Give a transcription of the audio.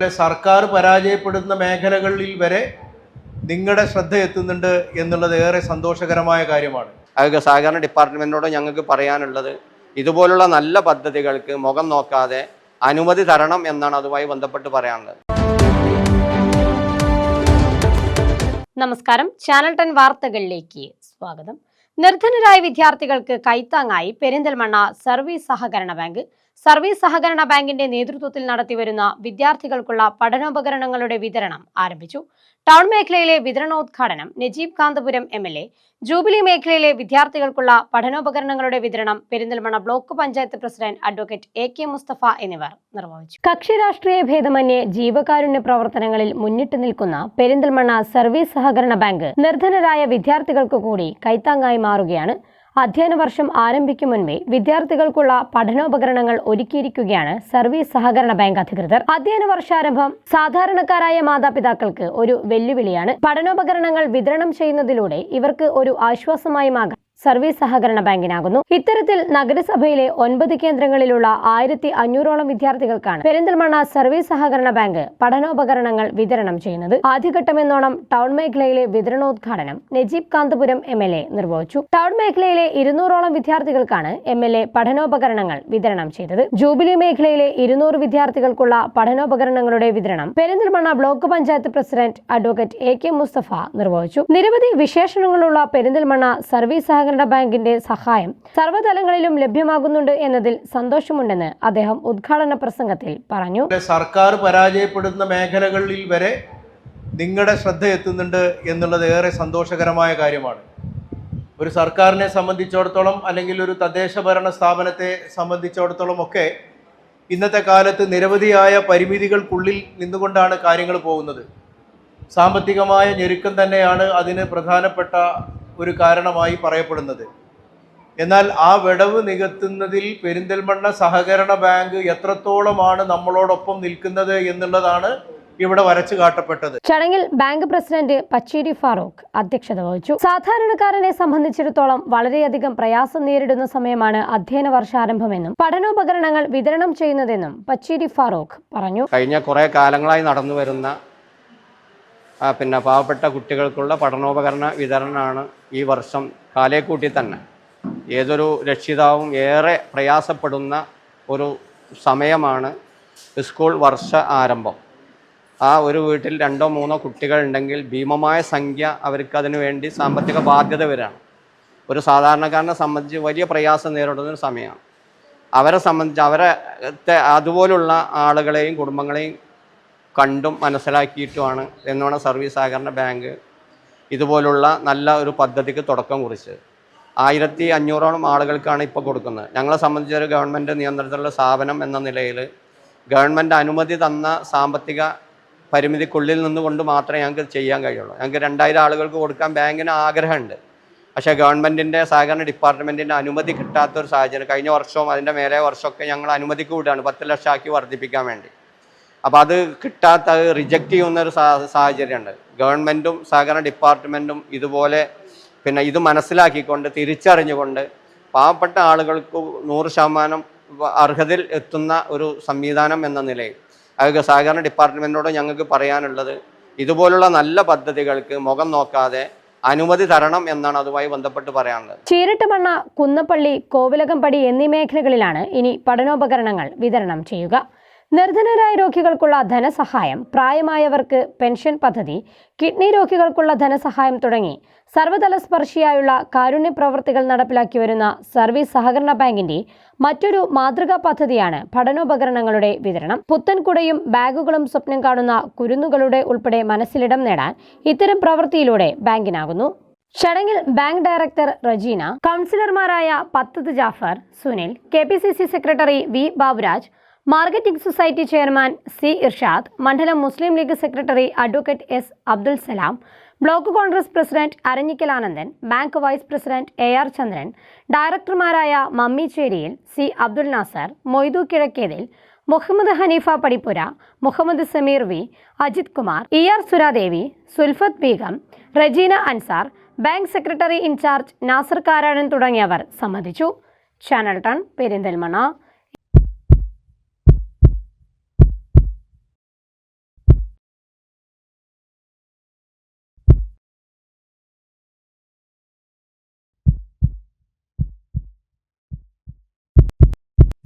സർക്കാർ പരാജയപ്പെടുന്ന മേഖലകളിൽ വരെ നിങ്ങളുടെ ശ്രദ്ധ എത്തുന്നുണ്ട് എന്നുള്ളത് ഏറെ സന്തോഷകരമായ കാര്യമാണ്. അതൊക്കെ സഹകരണ ഡിപ്പാർട്ട്മെന്റിനോട് ഞങ്ങൾക്ക് പറയാനുള്ളത് ഇതുപോലുള്ള നല്ല പദ്ധതികൾക്ക് മുഖം നോക്കാതെ അനുമതി തരണം എന്നാണ് അതുമായി ബന്ധപ്പെട്ട് പറയാനുള്ളത്. നമസ്കാരം. ചാനൽ ടെൻ വാർത്തകളിലേക്ക് സ്വാഗതം. നിർധനരായ വിദ്യാർത്ഥികൾക്ക് കൈത്താങ്ങായി പെരിന്തൽമണ്ണ സർവീസ് സഹകരണ ബാങ്ക് സർവീസ് സഹകരണ ബാങ്കിന്റെ നേതൃത്വത്തിൽ നടത്തിവരുന്ന വിദ്യാർത്ഥികൾക്കുള്ള പഠനോപകരണങ്ങളുടെ വിതരണം ആരംഭിച്ചു. ടൗൺ മേഖലയിലെ വിതരണോദ്ഘാടനം Najeeb Kanthapuram M L A Jubilee മേഖലയിലെ വിദ്യാർത്ഥികൾക്കുള്ള പഠനോപകരണങ്ങളുടെ വിതരണം Perinthalmanna block panchayat president advocate A K Mustafa എന്നിവർ നിർവഹിച്ചു. കക്ഷി രാഷ്ട്രീയ ഭേദമന്യേ ജീവകാരുണ്യ പ്രവർത്തനങ്ങളിൽ മുന്നിട്ട് നിൽക്കുന്ന പെരിന്തൽമണ്ണ സർവീസ് സഹകരണ ബാങ്ക് നിർധനരായ വിദ്യാർത്ഥികൾക്ക് കൂടി കൈത്താങ്ങായി മാറുകയാണ്. അധ്യയന വർഷം ആരംഭിക്കും മുൻപേ വിദ്യാർത്ഥികൾക്കുള്ള പഠനോപകരണങ്ങൾ ഒരുക്കിയിരിക്കുകയാണ് സർവീസ് സഹകരണ ബാങ്ക് അധികൃതർ. അധ്യയന വർഷാരംഭം സാധാരണക്കാരായ മാതാപിതാക്കൾക്ക് ഒരു വെല്ലുവിളിയാണ്. പഠനോപകരണങ്ങൾ വിതരണം ചെയ്യുന്നതിലൂടെ ഇവർക്ക് ഒരു ആശ്വാസമായി മാകാം. സർവീസ് സഹകരണ ബാങ്കിനാകുന്നു. ഇത്തരത്തിൽ നഗരസഭയിലെ ഒൻപത് കേന്ദ്രങ്ങളിലുള്ള ആയിരത്തി അഞ്ഞൂറോളം വിദ്യാർത്ഥികൾക്കാണ് പെരിന്തൽമണ്ണ സർവീസ് സഹകരണ ബാങ്ക് പഠനോപകരണങ്ങൾ വിതരണം ചെയ്യുന്നത്. ആദ്യഘട്ടമെന്നോണം ടൗൺ മേഖലയിലെ വിതരണോദ്ഘാടനം Najeeb Kanthapuram M L A നിർവഹിച്ചു. ടൗൺ മേഖലയിലെ ഇരുന്നൂറോളം വിദ്യാർത്ഥികൾക്കാണ് എം എൽ എ പഠനോപകരണങ്ങൾ വിതരണം ചെയ്തത്. ജൂബിലി മേഖലയിലെ ഇരുന്നൂറ് വിദ്യാർത്ഥികൾക്കുള്ള പഠനോപകരണങ്ങളുടെ വിതരണം Perinthalmanna block panchayat president advocate A K Mustafa നിർവഹിച്ചു. നിരവധി വിശേഷണങ്ങളുള്ള പെരിന്തൽമണ്ണ സർവീസ് സഹകരണ ബാങ്കിന്റെ സഹായം സർവതലങ്ങളിലും ലഭ്യമാകുന്നുണ്ട് എന്നതിൽ സന്തോഷമുണ്ടെന്ന് അദ്ദേഹം ഉദ്ഘാടന പ്രസംഗത്തിൽ പറഞ്ഞു. സർക്കാർ പരാജയപ്പെടുന്ന മേഖലകളിൽ വരെ നിങ്ങളുടെ ശ്രദ്ധ എത്തുന്നുണ്ട് എന്നുള്ളത് ഏറെ സന്തോഷകരമായ കാര്യമാണ്. ഒരു സർക്കാരിനെ സംബന്ധിച്ചിടത്തോളം അല്ലെങ്കിൽ ഒരു തദ്ദേശ ഭരണ സ്ഥാപനത്തെ സംബന്ധിച്ചിടത്തോളം ഒക്കെ ഇന്നത്തെ കാലത്ത് നിരവധിയായ പരിമിതികൾക്കുള്ളിൽ നിന്നുകൊണ്ടാണ് കാര്യങ്ങൾ പോകുന്നത്. സാമ്പത്തികമായ ഞെരുക്കം തന്നെയാണ് അതിന് പ്രധാനപ്പെട്ട ഒരു കാരണമായി പറയപ്പെടുന്നത്. എന്നാൽ ആ വിടവ് നികത്തുന്നതിൽ പെരിന്തൽമണ്ണ സഹകരണ ബാങ്ക് എത്രത്തോളമാണ് നമ്മളോടൊപ്പം നിൽക്കുന്നത് എന്നുള്ളതാണ് ഇവിടെ വരച്ചു കാട്ടപ്പെട്ടത്. ചടങ്ങിൽ ബാങ്ക് പ്രസിഡന്റ് പച്ചേരി ഫാറൂഖ് അധ്യക്ഷത വഹിച്ചു. സാധാരണക്കാരനെ സംബന്ധിച്ചിടത്തോളം വളരെയധികം പ്രയാസം നേരിടുന്ന സമയമാണ് അധ്യയന വർഷാരംഭമെന്നും പഠനോപകരണങ്ങൾ വിതരണം ചെയ്യുന്നതെന്നും പച്ചേരി ഫാറൂഖ് പറഞ്ഞു. കഴിഞ്ഞ കുറെ കാലങ്ങളായി നടന്നു വരുന്ന പിന്നെ പാവപ്പെട്ട കുട്ടികൾക്കുള്ള പഠനോപകരണ വിതരണമാണ് ഈ വർഷം കാലേക്കൂട്ടി തന്നെ. ഏതൊരു രക്ഷിതാവും ഏറെ പ്രയാസപ്പെടുന്ന ഒരു സമയമാണ് സ്കൂൾ വർഷ ആരംഭം. ആ ഒരു വീട്ടിൽ രണ്ടോ മൂന്നോ കുട്ടികൾ ഉണ്ടെങ്കിൽ ഭീമമായ സംഖ്യ അവർക്ക് അതിനു വേണ്ടി സാമ്പത്തിക ബാധ്യത വരാണ്. ഒരു സാധാരണക്കാരനെ സംബന്ധിച്ച് വലിയ പ്രയാസം നേരിടുന്ന ഒരു സമയമാണ്. അവരെ സംബന്ധിച്ച് അവരെ അതുപോലുള്ള ആളുകളെയും കുടുംബങ്ങളെയും കണ്ടും മനസ്സിലാക്കിയിട്ടുമാണ് എന്നോണ സർവീസ് സഹകരണ ബാങ്ക് ഇതുപോലുള്ള നല്ല ഒരു പദ്ധതിക്ക് തുടക്കം കുറിച്ചത്. ആയിരത്തി അഞ്ഞൂറോളം ആളുകൾക്കാണ് ഇപ്പോൾ കൊടുക്കുന്നത്. ഞങ്ങളെ സംബന്ധിച്ച് ഒരു ഗവൺമെന്റ് നിയന്ത്രണത്തിലുള്ള സ്ഥാപനം എന്ന നിലയിൽ ഗവൺമെന്റ് അനുമതി തന്ന സാമ്പത്തിക പരിമിതിക്കുള്ളിൽ നിന്നുകൊണ്ട് മാത്രമേ ഞങ്ങൾക്ക് ചെയ്യാൻ കഴിയുള്ളൂ. ഞങ്ങൾക്ക് രണ്ടായിരം ആളുകൾക്ക് കൊടുക്കാൻ ബാങ്കിന് ആഗ്രഹമുണ്ട്. പക്ഷേ ഗവൺമെന്റിന്റെ സഹകരണ ഡിപ്പാർട്ട്മെന്റിന്റെ അനുമതി കിട്ടാത്തൊരു സാഹചര്യം കഴിഞ്ഞ വർഷവും അതിന്റെ മേലെ വർഷമൊക്കെ ഞങ്ങൾ അനുമതിക്ക് കൂടിയാണ് പത്ത് ലക്ഷമാക്കി വർദ്ധിപ്പിക്കാൻ വേണ്ടി. അപ്പോൾ അത് കിട്ടാത്ത റിജക്റ്റ് ചെയ്യുന്ന ഒരു സാഹചര്യമുണ്ട്. ഗവൺമെന്റും സഹകരണ ഡിപ്പാർട്ട്മെന്റും ഇതുപോലെ പിന്നെ ഇത് മനസ്സിലാക്കിക്കൊണ്ട് തിരിച്ചറിഞ്ഞുകൊണ്ട് പാവപ്പെട്ട ആളുകൾക്ക് നൂറ് ശതമാനം അർഹതയിൽ എത്തുന്ന ഒരു സംവിധാനം എന്ന നിലയിൽ. അത് സഹകരണ ഡിപ്പാർട്ട്മെന്റിനോട് ഞങ്ങൾക്ക് പറയാനുള്ളത് ഇതുപോലുള്ള നല്ല പദ്ധതികൾക്ക് മുഖം നോക്കാതെ അനുമതി തരണം എന്നാണ് അതുമായി ബന്ധപ്പെട്ട് പറയാനുള്ളത്. ചീരട്ടുമണ്ണ കുന്നപ്പള്ളി കോവിലകംപടി എന്നീ മേഖലകളിലാണ് ഇനി പഠനോപകരണങ്ങൾ വിതരണം ചെയ്യുക. നിർധനരായ രോഗികൾക്കുള്ള ധനസഹായം പ്രായമായവർക്ക് പെൻഷൻ പദ്ധതി കിഡ്നി രോഗികൾക്കുള്ള ധനസഹായം തുടങ്ങി സർവതലസ്പർശിയായുള്ള കാരുണ്യ പ്രവൃത്തികൾ നടപ്പിലാക്കി വരുന്ന സർവീസ് സഹകരണ ബാങ്കിന്റെ മറ്റൊരു മാതൃകാ പദ്ധതിയാണ് പഠനോപകരണങ്ങളുടെ വിതരണം. പുത്തൻകുടയും ബാഗുകളും സ്വപ്നം കാണുന്ന കുരുന്നുകളുടെ ഉൾപ്പെടെ മനസ്സിലിടം നേടാൻ ഇത്തരം പ്രവൃത്തിയിലൂടെ ബാങ്കിനാകുന്നു. ചടങ്ങിൽ ബാങ്ക് ഡയറക്ടർ റജീന കൗൺസിലർമാരായ പത്തത് Jafar Sunil K secretary V Baburaj marketing society chairman C Irshad മണ്ഡലം Muslim League secretary advocate S Abdul Salam block Congress president Aranhikkal Anandan bank vice president A R Chandran ഡയറക്ടർമാരായ Mammi Cheriyil C Abdul Nasar Moidu Kizhakkethil Muhammad Haneefa Padippura Muhammad Sameer V Ajith Kumar E R Suradevi Sulfath Beegum Rajeena Ansar bank secretary in charge Nasar Karazhan തുടങ്ങിയവർ സംബന്ധിച്ചു channel ടൺ പെരിന്തൽമണ്ണ.